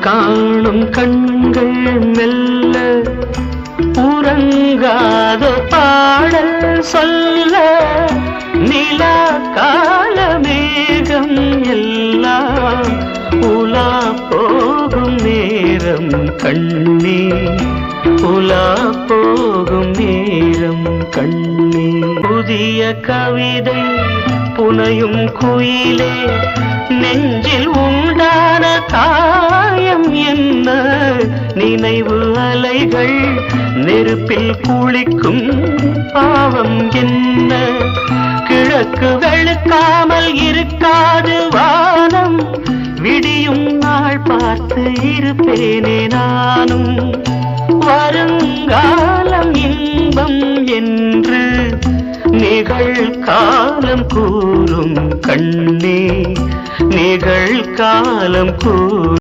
காணும் கண்கள் மெல்ல உறங்காத பாடல் சொல்ல நிலா கால மேகம் எல்லாம் உலா போகும் நேரம் கண்ணே உலா போகும் நேரம் கண்ணே. புதிய கவிதை புனையும் குயிலே நெஞ்சில் அலைகள் நெருப்பில் குளிக்கும் பாவம் என்ன? கிழக்கு வெளுக்காமல் இருக்காது வானம். விடியும் நாள் பார்த்து இருப்பேனே நானும். வருங்காலம் இன்பம் என்று நிகழ்காலம் கூறும் கண்ணே. நிகழ்காலம் கூறும்